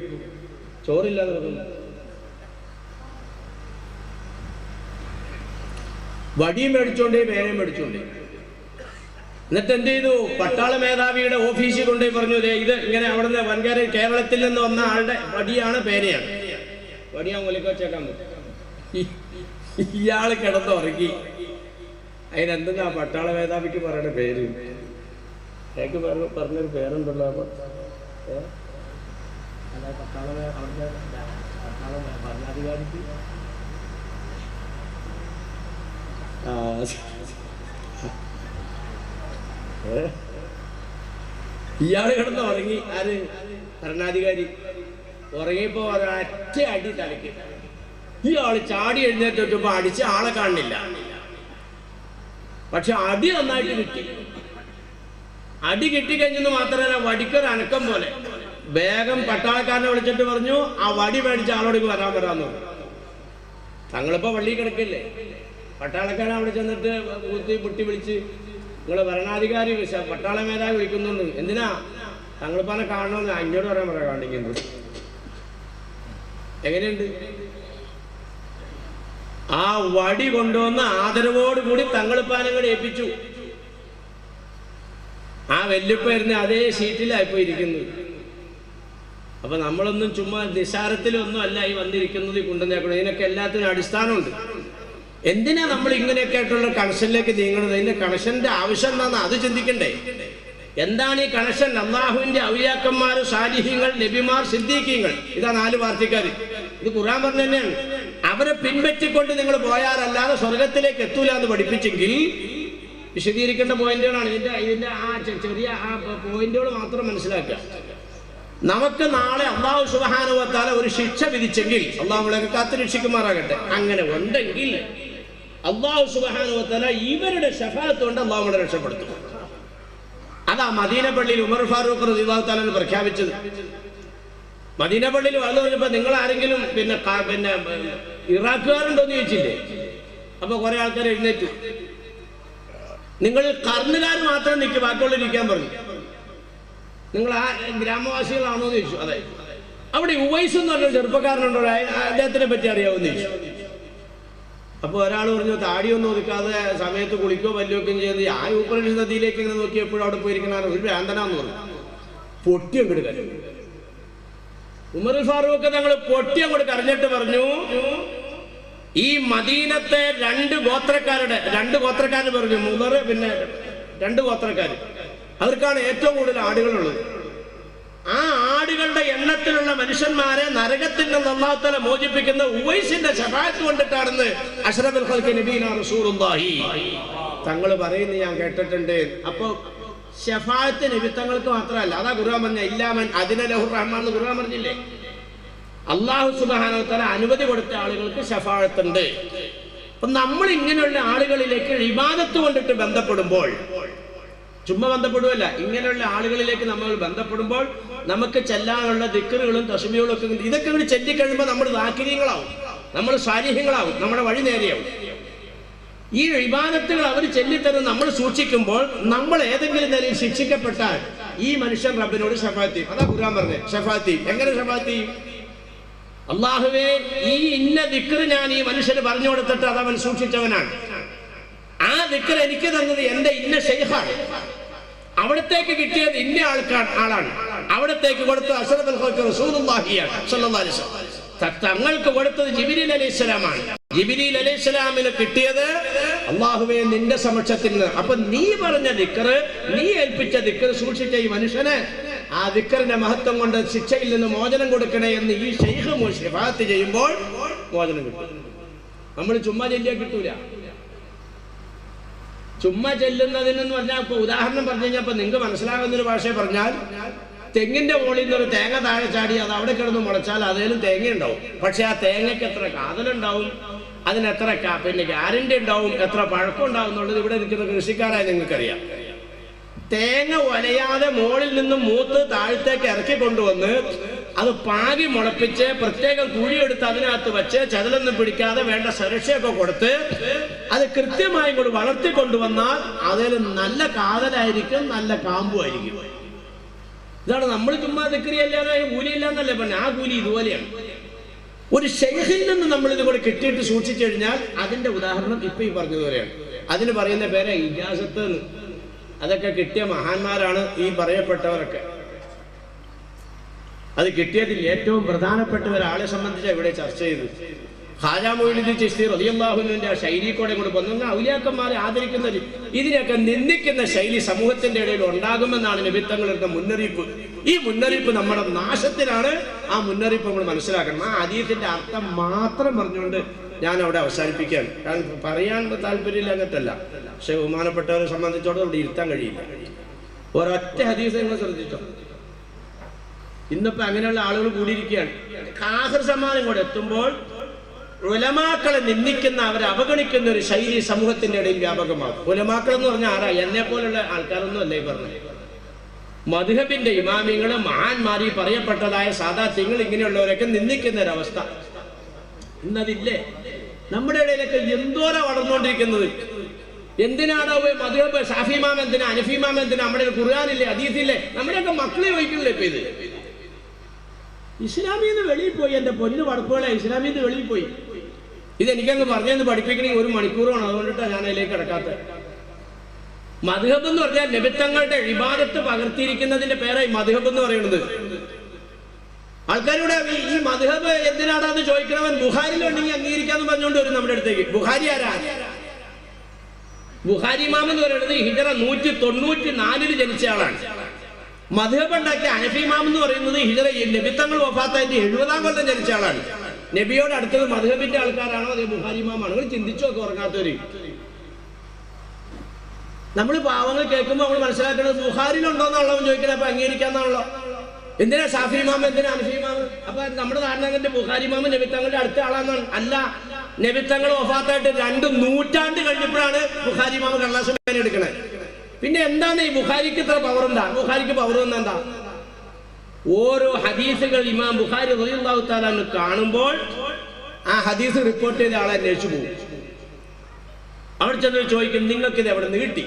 ചോറില്ലാതെ പറഞ്ഞു വടിയും മേടിച്ചോണ്ടേ പേനയും മേടിച്ചോണ്ടേ. എന്നിട്ട് എന്ത് ചെയ്തു? പട്ടാള മേധാവിയുടെ ഓഫീസിൽ കൊണ്ടുപോയി പറഞ്ഞു ഇത് ഇങ്ങനെ അവിടുന്ന് വൻകര കേരളത്തിൽ നിന്ന് വന്ന ആളുടെ വടിയാണ് പേരയാണ് വടിയാ മൂലക്ക് ഇയാൾ കിടന്ന് ഇയാൾ കിടന്നുറങ്ങി. അതിനെന്തെന്നാ പട്ടാള മേധാവിക്ക് പറയണ പേര്? എനിക്ക് പറഞ്ഞു പറഞ്ഞൊരു പേരുണ്ടല്ലോ അപ്പൊ. പട്ടാള പട്ടാള ഭരണാധികാരിക്ക് ആ ഏ? ഇയാൾ കിടന്ന് ഉറങ്ങി. ആര്? ഭരണാധികാരി. ഉറങ്ങിയപ്പോ ഒരൊറ്റ അടി തലയ്ക്ക്. ഇയാൾ ചാടി എഴുന്നേറ്റപ്പോ അടിച്ച് ആളെ കാണില്ല പക്ഷെ അടി നന്നായിട്ട് കിട്ടി. അടി കിട്ടിക്കഴിഞ്ഞെന്ന് മാത്രമല്ല വടിക്കൊരു അനക്കം പോലെ. വേഗം പട്ടാളക്കാരനെ വിളിച്ചിട്ട് പറഞ്ഞു ആ വടി മേടിച്ച ആളോടേക്ക് വരാൻ പറഞ്ഞു. തങ്ങളിപ്പോ വള്ളി കിടക്കില്ലേ? പട്ടാളക്കാരൻ അവിടെ ചെന്നിട്ട് കുത്തി പൊട്ടി വിളിച്ച് നിങ്ങൾ ഭരണാധികാരി പട്ടാള മേധാവി വിളിക്കുന്നുണ്ട്. എന്തിനാ? തങ്ങളിപ്പാനെ കാണണമെന്ന് അഞ്ഞോട് പറയാൻ പറയാം കാണിക്കുന്നത് എങ്ങനെയുണ്ട്? ആ വടി കൊണ്ടുവന്ന് ആദരവോടുകൂടി തങ്ങളിപ്പാനങ്ങൾ ഏൽപ്പിച്ചു. ആ വെല്ലുപ്പായിരുന്ന അതേ സീറ്റിലായിപ്പോ ഇരിക്കുന്നത് അപ്പൊ നമ്മളൊന്നും ചുമ്മാ നിസാരത്തിലൊന്നും അല്ല ഈ വന്നിരിക്കുന്നത് ഈ കൊണ്ടുവന്നേക്കണം ഇതിനൊക്കെ എല്ലാത്തിനും അടിസ്ഥാനമുണ്ട്. എന്തിനാ നമ്മൾ ഇങ്ങനെയൊക്കെ ആയിട്ടുള്ള കണക്ഷനിലേക്ക് നീങ്ങുന്നത് അതിന്റെ കണക്ഷന്റെ ആവശ്യം എന്താണെന്ന് അത് ചിന്തിക്കണ്ടേ. എന്താണ് ഈ കണക്ഷൻ? അള്ളാഹുവിന്റെ ഔലിയാക്കന്മാർ സാലിഹ്യങ്ങൾ നബിമാർ സിദ്ദീഖ്യങ്ങൾ ഇതാ നാല് പാർട്ടിക്കാർ ഇത് ഖുറാൻ പറഞ്ഞു തന്നെയാണ്. അവരെ പിൻപറ്റിക്കൊണ്ട് നിങ്ങൾ പോയാലല്ലാതെ സ്വർഗത്തിലേക്ക് എത്തൂല എന്ന് പഠിപ്പിച്ചെങ്കിൽ വിശദീകരിക്കേണ്ട പോയിന്റുകളാണ്. ഇതിന്റെ ഇതിന്റെ ആ ചെറിയ ആ പോയിന്റുകൾ മാത്രം മനസ്സിലാക്കുക. നമുക്ക് നാളെ അള്ളാഹു സുബാനുവത്താല ഒരു ശിക്ഷ വിധിച്ചെങ്കിൽ അള്ളാഹു നമ്മളെ കാത്തു രക്ഷിക്കുമാറാകട്ടെ അങ്ങനെ ഉണ്ടെങ്കിൽ അള്ളാഹു സുബാനുവത്തല ഇവരുടെ ഷഫാത്ത് കൊണ്ട് അള്ളാഹു നമ്മളെ രക്ഷപ്പെടുത്തും. അതാ മദീന പള്ളിയിൽ ഉമർ ഫാറൂഖ് തആല പ്രഖ്യാപിച്ചത്. മദീന പള്ളിയിൽ വന്നു പറഞ്ഞപ്പോ നിങ്ങൾ ആരെങ്കിലും പിന്നെ പിന്നെ ഇറാഖുകാരുണ്ടോ എന്ന് ചോദിച്ചില്ലേ? അപ്പൊ കുറെ ആൾക്കാർ എഴുന്നേറ്റു. നിങ്ങൾ കർണുകാർ മാത്രം നിൽക്കും ബാക്കിയുള്ള ഇരിക്കാൻ പറഞ്ഞു. നിങ്ങൾ ആ ഗ്രാമവാസികളാണോ എന്ന് ചോദിച്ചു. അതായത് അവിടെ ഉവൈസ് എന്ന് പറഞ്ഞ ചെറുപ്പക്കാരനുണ്ടോ അദ്ദേഹത്തിനെ പറ്റി അറിയാവുന്ന ചോദിച്ചു. അപ്പൊ ഒരാൾ പറഞ്ഞു താടിയൊന്നും ഒതുക്കാതെ സമയത്ത് കുളിക്കോ പല്ലുവെക്കുകയും ചെയ്ത് ആ ഊപ്പറിൽ നദിയിലേക്ക് ഇങ്ങനെ നോക്കി എപ്പോഴും അവിടെ പോയിരിക്കണ ഒരു ഭ്രാന്തനാന്ന് പറഞ്ഞു. പൊട്ടി അങ്ങോട്ട് കരഞ്ഞു. ഉമർ ഫാറൂഖ് തങ്ങൾ പൊട്ടി അങ്ങോട്ട് കരഞ്ഞിട്ട് പറഞ്ഞു ഈ മദീനത്തെ രണ്ട് ഗോത്രക്കാരുടെ രണ്ട് ഗോത്രക്കാർ പറഞ്ഞു മുതറ് പിന്നെ രണ്ട് ഗോത്രക്കാർ അവർക്കാണ് ഏറ്റവും കൂടുതൽ ആടുകളുള്ളത്. ആ ആടുകളുടെ എണ്ണത്തിലുള്ള മനുഷ്യന്മാരെ നരകത്തിൽ നിന്ന് അള്ളാഹുത്തല മോചിപ്പിക്കുന്ന ഉവൈസിന്റെ ശഫാത്ത് കൊണ്ടിട്ടാണെന്ന് അഷ്റഫുൽ തങ്ങൾ പറയുന്നത് ഞാൻ കേട്ടിട്ടുണ്ട്. അപ്പൊ ഷഫാത്ത് നിമിത്തങ്ങൾക്ക് മാത്രമല്ല അതാ ഖുർആൻ പറഞ്ഞ ഇല്ലാമൻ അതിനെ ലഹുർ റഹ്മാൻ എന്ന് ഖുർആൻ പറഞ്ഞില്ലേ? അള്ളാഹു സുബാനോത്തല അനുമതി കൊടുത്ത ആളുകൾക്ക് ഷഫാഴത്തുണ്ട് അപ്പൊ നമ്മൾ ഇങ്ങനെയുള്ള ആളുകളിലേക്ക് ഇബാദത്ത് കൊണ്ടിട്ട് ബന്ധപ്പെടുമ്പോൾ ചുമ്മാ ബന്ധപ്പെടുകയല്ല ഇങ്ങനെയുള്ള ആളുകളിലേക്ക് നമ്മൾ ബന്ധപ്പെടുമ്പോൾ നമുക്ക് ചെല്ലാനുള്ള ദിക്കറുകളും തസ്മികളും ഒക്കെ. ഇതൊക്കെ ഇങ്ങനെ ചെല്ലിക്കഴിയുമ്പോൾ നമ്മൾ ദാക്കിര്യങ്ങളാവും നമ്മൾ സാന്നിധ്യങ്ങളാവും നമ്മുടെ വഴി നേരെയാവും. ഈ വിവാദത്തുകൾ അവർ ചെല്ലിത്തരും നമ്മൾ സൂക്ഷിക്കുമ്പോൾ നമ്മൾ ഏതെങ്കിലും നിലയിൽ ശിക്ഷിക്കപ്പെട്ടാൽ ഈ മനുഷ്യൻ റബ്ബിനോട് ഷഫാത്തി. അതാ ഖുർആൻ പറഞ്ഞത് ഷഫാത്തി. എങ്ങനെ ഷഫാത്തി? അള്ളാഹുവേ ഈ ഇന്ന ദിക്കറ് ഞാൻ ഈ മനുഷ്യന് പറഞ്ഞു കൊടുത്തിട്ട് അത് അവൻ സൂക്ഷിച്ചവനാണ്. ആ ദിക്കർ എനിക്ക് തന്നത് എന്റെ ഇന്ന ഷെയ്ഖാണ് അവിടത്തേക്ക് കിട്ടിയത് ഇന്ന ആൾക്കാർ ആളാണ്. അവിടത്തേക്ക് കൊടുത്ത അഷറഫുൽ തങ്ങൾക്ക് കൊടുത്തത് ജിബിരിൽ അലൈഹി സ്വലാമാണ്. ജിബിരിൽ അലൈഹി സ്വലാമിന് കിട്ടിയത് അള്ളാഹുവെ നിന്റെ സമക്ഷത്തിൽ നിന്ന്. അപ്പൊ നീ പറഞ്ഞ ദിക്കറ് നീ ഏൽപ്പിച്ച ദിക്കറ് സൂക്ഷിച്ച ഈ മനുഷ്യന് ആ ദിക്കറിന്റെ മഹത്വം കൊണ്ട് ശിക്ഷയിൽ നിന്ന് മോചനം കൊടുക്കണേ എന്ന് ഈ ഷെയ്ഖ് ഷിഫാത്ത് ചെയ്യുമ്പോൾ മോചനം കിട്ടും. നമ്മൾ ചുമ്മാ ചെല്ലിയാൽ കിട്ടൂല. ചുമ്മാ ചെല്ലുന്നതിനെന്ന് പറഞ്ഞാൽ ഇപ്പൊ ഉദാഹരണം പറഞ്ഞു കഴിഞ്ഞാൽ ഇപ്പൊ നിങ്ങൾക്ക് മനസ്സിലാകുന്ന ഒരു ഭാഷയെ പറഞ്ഞാൽ തെങ്ങിന്റെ മുകളിൽ നിന്ന് ഒരു തേങ്ങ താഴെ ചാടി അത് അവിടെ കിടന്ന് മുളച്ചാൽ അതേലും തേങ്ങ ഉണ്ടാവും. പക്ഷെ ആ തേങ്ങയ്ക്ക് എത്ര കാതലുണ്ടാവും അതിനെത്ര പിന്നെ ഗ്യാരണ്ടി ഉണ്ടാവും? എത്ര പഴക്കം ഉണ്ടാവും എന്നുള്ളത് ഇവിടെ നിൽക്കുന്ന കൃഷിക്കാരായി നിങ്ങൾക്കറിയാം. തേങ്ങ ഒലയാതെ മുകളിൽ നിന്നും മൂത്ത് താഴത്തേക്ക് ഇറക്കി കൊണ്ടുവന്ന് അത് പാകി മുളപ്പിച്ച് പ്രത്യേകം കുഴിയെടുത്ത് അതിനകത്ത് വെച്ച് ചതലൊന്നും പിടിക്കാതെ വേണ്ട സുരക്ഷയൊക്കെ കൊടുത്ത് അത് കൃത്യമായി ഇങ്ങോട്ട് വളർത്തി കൊണ്ടുവന്നാൽ അതിൽ നല്ല കാതലായിരിക്കും നല്ല കാമ്പു ആയിരിക്കും ഇതാണ് നമ്മൾ ചുമ്മാ ദിക്രിയല്ലാതെ കൂലിയില്ല എന്നല്ലേ പറഞ്ഞു? ആ കൂലി ഇതുപോലെയാണ്. ഒരു ഷെയ്ഖിൽ നിന്ന് നമ്മൾ ഇത് കൂടെ കിട്ടിയിട്ട് സൂക്ഷിച്ചു കഴിഞ്ഞാൽ അതിന്റെ ഉദാഹരണം ഇപ്പൊ ഈ പറഞ്ഞതുപോലെയാണ്. അതിന് പറയുന്ന പേരെ എന്ന്. അതൊക്കെ കിട്ടിയ മഹാന്മാരാണ് ഈ പറയപ്പെട്ടവരൊക്കെ. അത് കിട്ടിയതിൽ ഏറ്റവും പ്രധാനപ്പെട്ട ഒരാളെ സംബന്ധിച്ച് ഇവിടെ ചർച്ച ചെയ്തു മൊയ്നുദ്ദീൻ ചിസ്തി റളിയല്ലാഹുവിന്റെ ആ ശൈലി കൂടെ വന്നു. ഔലിയാക്കന്മാരെ ആദരിക്കുന്ന ഇതിനെയൊക്കെ നിന്ദിക്കുന്ന ശൈലി സമൂഹത്തിന്റെ ഇടയിൽ ഉണ്ടാകുമെന്നാണ് നിമിത്തങ്ങളുടെ മുന്നറിയിപ്പ്. ഈ മുന്നറിയിപ്പ് നമ്മുടെ നാശത്തിനാണ്. ആ മുന്നറിയിപ്പ് നമ്മൾ മനസ്സിലാക്കണം. ആ അതീതിന്റെ അർത്ഥം മാത്രം പറഞ്ഞുകൊണ്ട് ഞാൻ അവിടെ അവസാനിപ്പിക്കുകയാണ്. കാരണം പറയാൻ താല്പര്യമില്ല അങ്ങനത്തല്ല. പക്ഷെ ബഹുമാനപ്പെട്ടവരെ സംബന്ധിച്ചോളം അവിടെ ഇരുത്താൻ കഴിയില്ല. ഒരൊറ്റ ഹദീസ് നിങ്ങൾ ശ്രദ്ധിച്ചോ? ഇന്നിപ്പോ അങ്ങനെയുള്ള ആളുകൾ കൂടിയിരിക്കുകയാണ്. കാഹർ സമ്മാനം കൂടെ എത്തുമ്പോൾ ഉലമാക്കളെ നിന്ദിക്കുന്ന അവരെ അവഗണിക്കുന്ന ഒരു ശൈലി സമൂഹത്തിന്റെ ഇടയിൽ വ്യാപകമാകും ഉലമാക്കൾ എന്ന് പറഞ്ഞാൽ ആരാ? എന്നെ പോലുള്ള ആൾക്കാരൊന്നും അല്ലേ പറഞ്ഞു മധുഹബിന്റെ ഇമാമികളും മഹാന്മാരി പറയപ്പെട്ടതായ സാധാ തിങ്ങൾ ഇങ്ങനെയുള്ളവരൊക്കെ നിന്ദിക്കുന്ന ഒരവസ്ഥ ഇന്നതില്ലേ? നമ്മുടെ ഇടയിലൊക്കെ എന്തോരം വളർന്നുകൊണ്ടിരിക്കുന്നത് എന്തിനാണോ മധുഹബ് ഷാഫിമാം എന്തിനാ അനഫിമാം എന്തിനാ? നമ്മുടെ ഖുർആാനില്ലേ അതീതില്ലേ നമ്മുടെയൊക്കെ മക്കളെ വഹിക്കുന്നില്ല ഇപ്പൊ ഇത്? ഇസ്ലാമിൽ നിന്ന് വെളിയിൽ പോയി എന്റെ പൊന്നു വടക്കുകളെ ഇസ്ലാമിൽ നിന്ന് വെളിയിൽ പോയി. ഇത് എനിക്കങ്ങ് പറഞ്ഞെന്ന് പഠിപ്പിക്കണമെങ്കിൽ ഒരു മണിക്കൂറാണ് അതുകൊണ്ടിട്ടാണ് ഞാൻ അതിലേക്ക് കിടക്കാത്തത്. മധുഹബ് എന്ന് പറഞ്ഞാൽ നിമിത്തങ്ങളുടെ വിവാദത്ത് പകർത്തിയിരിക്കുന്നതിന്റെ പേരായി മധുഹബ് എന്ന് പറയുന്നത്. ആൾക്കാരുടെ ഈ- മധുഹബ് എന്തിനാടാന്ന് ചോദിക്കണവൻ ബുഹാരിലുണ്ടെങ്കിൽ അംഗീകരിക്കാന്ന് പറഞ്ഞുകൊണ്ട് വരും നമ്മുടെ അടുത്തേക്ക്. ബുഹാരി ആരാ? ബുഹാരി ഇമാം എന്ന് പറയുന്നത് ഹിജറ നൂറ്റി തൊണ്ണൂറ്റി നാലിൽ ജനിച്ച ആളാണ്. മധുഹബ് അനഫിമാം എന്ന് പറയുന്നത് ഹിജറ നബിത്തങ്ങൾ വഫാത്തായിട്ട് എഴുപതാം കൊല്ലം ജനിച്ച ആളാണ്. നബിയോട് അടുത്തത് മധുഹബിന്റെ ആൾക്കാരാണോ അതേ ബുഹാരി ഇമാമാണോ നിങ്ങൾ ചിന്തിച്ചു നോക്കി ഉറങ്ങാത്തവര്. നമ്മൾ പാവങ്ങൾ കേൾക്കുമ്പോൾ നമ്മൾ മനസ്സിലാക്കുന്നത് ബുഹാരിലുണ്ടോന്നുള്ളവൻ ചോദിക്കണം അപ്പൊ അംഗീകരിക്കാന്നാണല്ലോ. എന്തിനാ ഷാഫി ഇമാം എന്തിനാ അനഫി ഇമാം അപ്പൊ നമ്മുടെ ധാരണ ബുഹാരി ഇമാം നബിത്തങ്ങളുടെ അടുത്ത ആളാന്നാണ്. അല്ല നബിത്തങ്ങൾ വഫാത്തായിട്ട് രണ്ട് നൂറ്റാണ്ട് കഴിഞ്ഞപ്പോഴാണ് ബുഖാരി ഇമാം കള്ളാസ് എടുക്കണേ. പിന്നെ എന്താണ് ഈ ബുഖാരിക്ക് ഇത്ര പവർ എന്താ? ബുഖാരിക്ക് പവർ എന്താ? ഓരോ ഹദീസുകൾ ഇമാം ബുഖാരി തആല കാണുമ്പോൾ ആ ഹദീസ് റിപ്പോർട്ട് ചെയ്ത ആളെ അന്വേഷിച്ചു പോകും. അവിടെ ചെന്ന് ചോദിക്കും നിങ്ങൾക്ക് ഇത് എവിടെ നിന്ന് കിട്ടി?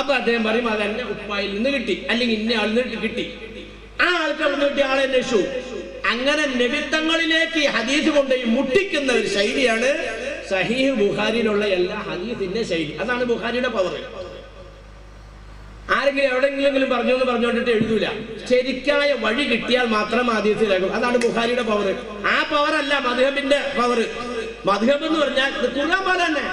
അപ്പൊ അദ്ദേഹം പറയും അത് എന്നെ ഉപ്പായിൽ നിന്ന് കിട്ടി അല്ലെങ്കിൽ ഇന്ന ആളിൽ നിന്ന് കിട്ടി. ആ ആൾക്ക് അവിടെ കിട്ടിയ ആളെ അന്വേഷിച്ചു. അങ്ങനെ നിമിത്തങ്ങളിലേക്ക് ഹദീസ് കൊണ്ടുപോയി മുട്ടിക്കുന്ന ഒരു ശൈലിയാണ് സഹീഹ് ബുഖാരിയിലുള്ള എല്ലാ ഹദീസിന്റെ ശൈലി. അതാണ് ബുഖാരിയുടെ പവർ ആരെങ്കിലും എവിടെയെങ്കിലും പറഞ്ഞു എന്ന് പറഞ്ഞുകൊണ്ടിട്ട് എഴുതൂല. ശരിക്കായ വഴി കിട്ടിയാൽ മാത്രം ആദ്യത്തിലാകും അതാണ് ബുഹാരിയുടെ പവർ ആ പവർ അല്ല മധുഹബിന്റെ പവർ മധുഹബ് എന്ന് പറഞ്ഞാൽ ഖുർആൻ പോലെ തന്നെ.